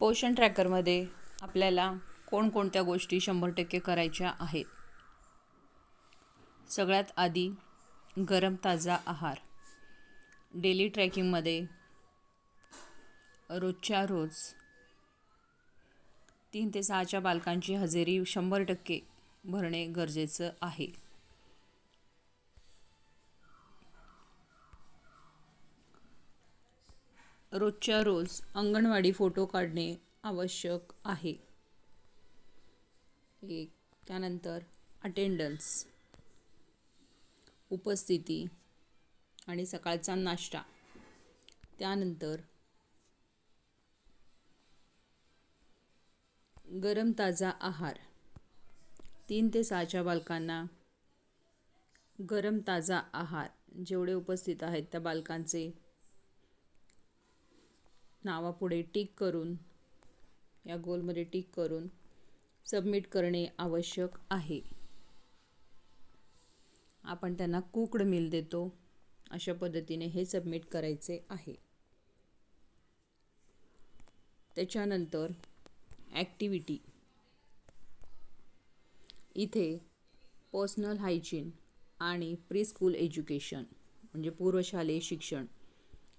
पोषण ट्रॅकरमध्ये आपल्याला कोणकोणत्या गोष्टी शंभर टक्के करायच्या आहेत? सगळ्यात आधी गरम ताजा आहार. डेली ट्रॅकिंगमध्ये रोजच्या रोज तीन ते सहाच्या बालकांची हजेरी शंभर टक्के भरणे गरजेचं आहे. रोजच्या रोज अंगणवाडी फोटो काढणे आवश्यक आहे. एक त्यानंतर अटेंडन्स उपस्थिती आणि सकाळचा नाश्ता. त्यानंतर गरम ताजा आहार. तीन ते सहाच्या बालकांना गरम ताजा आहार. जेवढे उपस्थित आहेत त्या बालकांचे नावापुढे टिक करून या गोलमध्ये टिक करून सबमिट करणे आवश्यक आहे. आपण त्यांना कुकड मिल देतो अशा पद्धतीने हे सबमिट करायचे आहे. त्याच्यानंतर ॲक्टिव्हिटी. इथे पर्सनल हायजीन आणि प्रीस्कूल एज्युकेशन म्हणजे पूर्वशालेय शिक्षण.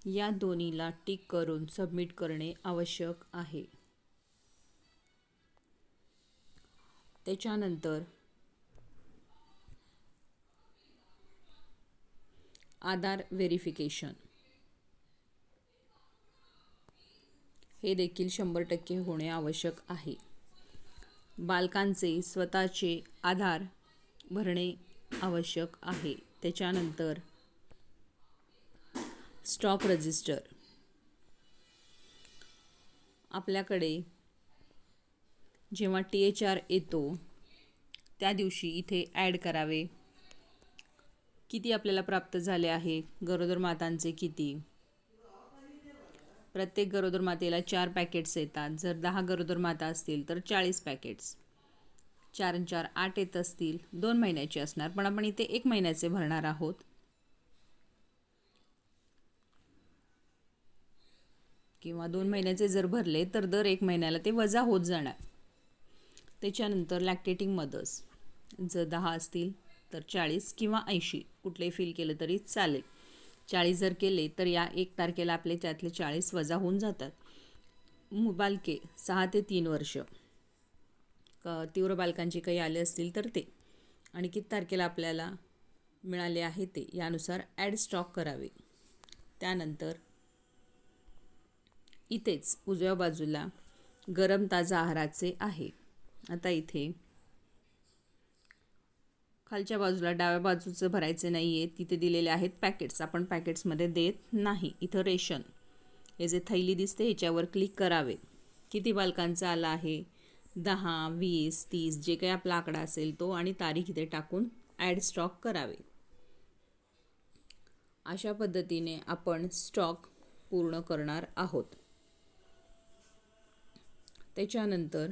या दोन्हीला टिक करून सबमिट करणे आवश्यक आहे. त्याच्यानंतर आधार व्हेरिफिकेशन. हे देखील शंभर टक्के होणे आवश्यक आहे. बालकांचे स्वतःचे आधार भरणे आवश्यक आहे. त्याच्यानंतर स्टॉक रजिस्टर. आपल्याकडे जेव्हा टी एच आर येतो त्या दिवशी इथे ॲड करावे. किती आपल्याला प्राप्त झाले आहे? गरोदर मातांचे किती? प्रत्येक गरोदर मातेला चार पॅकेट्स येतात. जर दहा गरोदर माता असतील तर चाळीस पॅकेट्स. चार चार आठ येत असतील दोन महिन्याचे असणार. पण आपण इथे एक महिन्याचे भरणार आहोत. किंवा दोन महिन्याचे जर भरले तर दर एक महिन्याला ते वजा होत जाणार. त्याच्यानंतर लॅक्टेटिंग मदर्स जर दहा असतील तर चाळीस किंवा ऐंशी कुठले फील केलं तरी चालेल. चाळीस जर केले तर या एक तारखेला आपले त्यातले चाळीस वजा होऊन जातात. बालके सहा ते तीन वर्ष. क तीव्र बालकांचे काही आले असतील तर ते. आणि किती तारखेला आपल्याला मिळाले आहे ते यानुसार ॲड स्टॉक करावे. त्यानंतर इथेच उजव्या बाजूला गरम ताजा आहाराचे आहे. आता इथे खालच्या बाजूला डाव्या बाजूचं भरायचे नाही आहे तिथे दिलेले आहेत पॅकेट्स. आपण पॅकेट्समध्ये देत नाही. इथं रेशन. हे जे थैली दिसते ह्याच्यावर क्लिक करावे. किती बालकांचा आला आहे? दहा वीस तीस जे काही आपला आकडा असेल तो आणि तारीख इथे टाकून ॲड स्टॉक करावे. अशा पद्धतीने आपण स्टॉक पूर्ण करणार आहोत. त्याच्यानंतर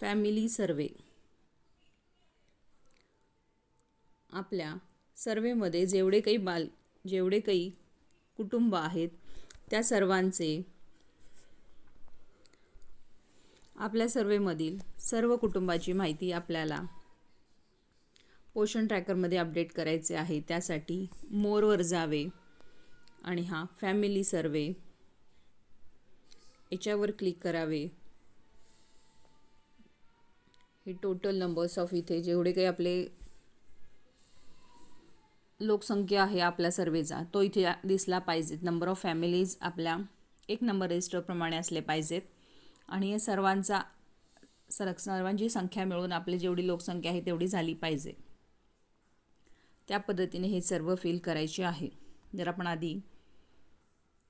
फॅमिली सर्वे. आपल्या सर्वेमध्ये जेवढे काही बाल जेवढे काही कुटुंब आहेत त्या सर्वांचे आपल्या सर्वेमधील सर्व कुटुंबाची माहिती आपल्याला पोषण ट्रॅकरमध्ये अपडेट करायचे आहे त्यासाठी मोरवर जावे आणि हा फॅमिली सर्वे याच्यावर क्लिक करावे. हे टोटल नंबर्स ऑफ इथे जेवढे काही आपले लोकसंख्या आहे आपल्या सर्वेचा तो इथे दिसला पाहिजेत नंबर ऑफ फॅमिलीज आपल्या एक नंबर रजिस्टरप्रमाणे असले पाहिजेत. आणि या सर्वांचा सर सर्वांची संख्या मिळून आपली जेवढी लोकसंख्या आहे तेवढी झाली पाहिजे. त्या पद्धतीने हे सर्व फिल करायचे आहे. जर आपण आधी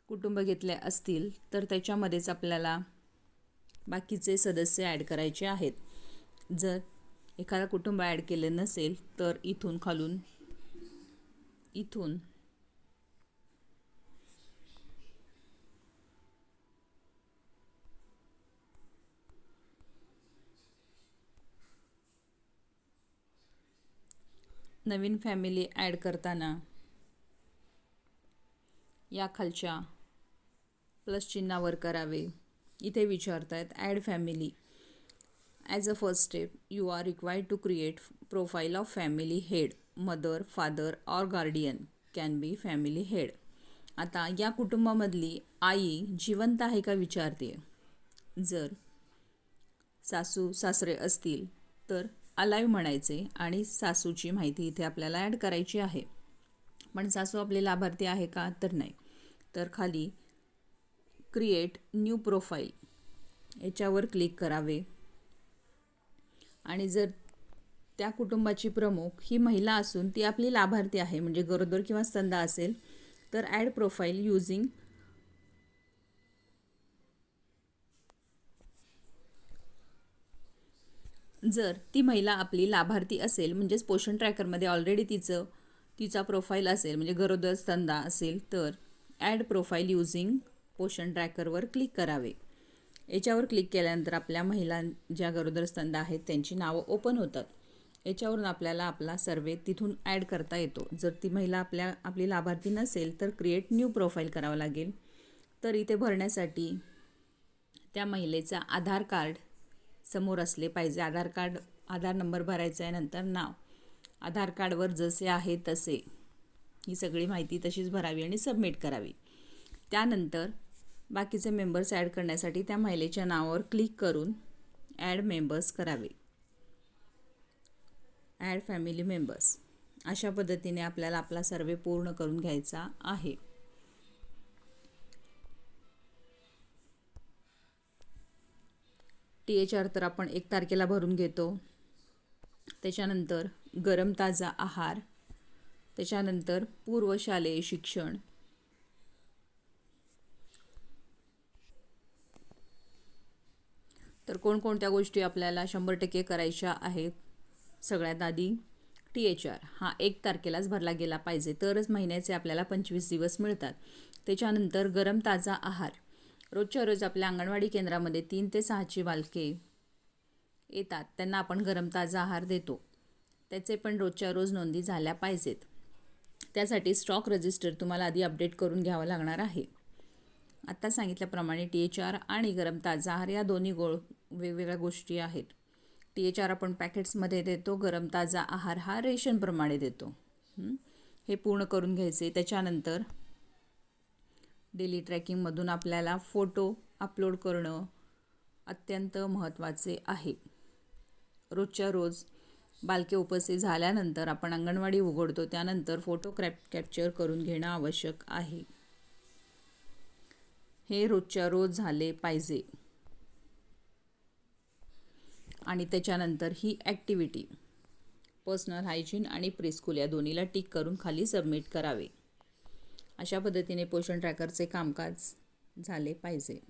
कुटुंब घेतले असतील तर त्याच्यामध्येच आपल्याला बाकीचे सदस्य ॲड करायचे आहेत. जर एखादा कुटुंब ॲड केले नसेल तर इथून खालून इथून नवीन फॅमिली ॲड करताना या खालच्या प्लस चिन्हावर करावे. इथे विचारत आहेत add family. As a first step you are required to create profile of family head mother father or guardian can be family head. आता या कुटुंबामधली आई जिवंत आहे का विचारते जर सासू सासरे असतील तर अलाईव्ह म्हणायचे आणि सासूची माहिती इथे आपल्याला ॲड करायची आहे. पण सासू आपले लाभार्थी आहे का तर नाही. तर खाली क्रिएट न्यू प्रोफाईल याच्यावर क्लिक करावे. आणि जर त्या कुटुंबाची प्रमुख ही महिला असून ती आपली लाभार्थी आहे म्हणजे गरोदर किंवा स्तंदा असेल तर ॲड प्रोफाईल युझिंग जर ती महिला आपली लाभार्थी असेल म्हणजेच पोषण ट्रॅकरमध्ये ऑलरेडी तिचं तिचा प्रोफाईल असेल म्हणजे गरोदर स्तंदा असेल तर ॲड प्रोफाईल युझिंग पोषण ट्रॅकरवर क्लिक करावे. याच्यावर क्लिक केल्यानंतर आपल्या महिला ज्या गरोदर स्तंदा आहेत त्यांची नावं ओपन होतात. याच्यावरून आपल्याला आपला सर्वे तिथून ॲड करता येतो. जर ती महिला आपल्या आपली लाभार्थी नसेल तर क्रिएट न्यू प्रोफाईल करावं लागेल. तर इथे भरण्यासाठी त्या महिलेचा आधार कार्ड समोर असले पाहिजे. आधार कार्ड आधार नंबर भरायचा आहे नंतर नाव. आधार कार्डवर जसे आहे तसे. ही सगळी माहिती तशीच भरावी आणि सबमिट करावी. त्यानंतर बाकीचे मेंबर्स ॲड करण्यासाठी त्या महिलेच्या नावावर क्लिक करून ॲड मेंबर्स करावे. Add family members. अशा पद्धतीने आपल्याला आपला सर्वे पूर्ण करून घ्यायचा आहे. टी एच आर तर आपण एक तारखेला भरून घेतो. त्याच्यानंतर गरम ताजा आहार. त्याच्यानंतर पूर्वशालेय शिक्षण. तर कोणकोणत्या गोष्टी आपल्याला शंभर टक्के करायच्या आहेत? सगळ्यात आधी टी एच आर हा एक तारखेलाच भरला गेला पाहिजे. तरच महिन्याचे आपल्याला पंचवीस दिवस मिळतात. त्याच्यानंतर गरम ताजा आहार. रोजच्या रोज आपल्या अंगणवाडी केंद्रामध्ये तीन ते सहाची बालके येतात. त्यांना आपण गरम ताजा आहार देतो. त्याचे पण रोजच्या रोज नोंदी झाल्या पाहिजेत. त्यासाठी स्टॉक रजिस्टर तुम्हाला आधी अपडेट करून घ्यावं लागणार आहे. आत्ता सांगितल्याप्रमाणे टी एच आर आणि गरम ताजा आहार या दोन्ही गो वेगवेगळ्या गोष्टी आहेत. टी एच आर आपण पॅकेट्समध्ये देतो गरम ताजा आहार हा रेशनप्रमाणे देतो. हे पूर्ण करून घ्यायचे. त्याच्यानंतर डेली ट्रॅकिंगमधून आपल्याला फोटो अपलोड करणं अत्यंत महत्त्वाचे आहे. रोजच्या रोज बालके उपस्थित झाल्यानंतर आपण अंगणवाडी उघडतो त्यानंतर फोटो क्रॅप कॅप्चर करून घेणं आवश्यक आहे. हे रोजच्या रोज झाले पाहिजे. आणि त्याच्यानंतर ही ॲक्टिव्हिटी पर्सनल हायजीन आणि प्रिस्कूल या दोन्हीला टिक करून खाली सबमिट करावे. अशा पद्धतीने पोषण ट्रॅकरचे कामकाज झाले पाहिजे.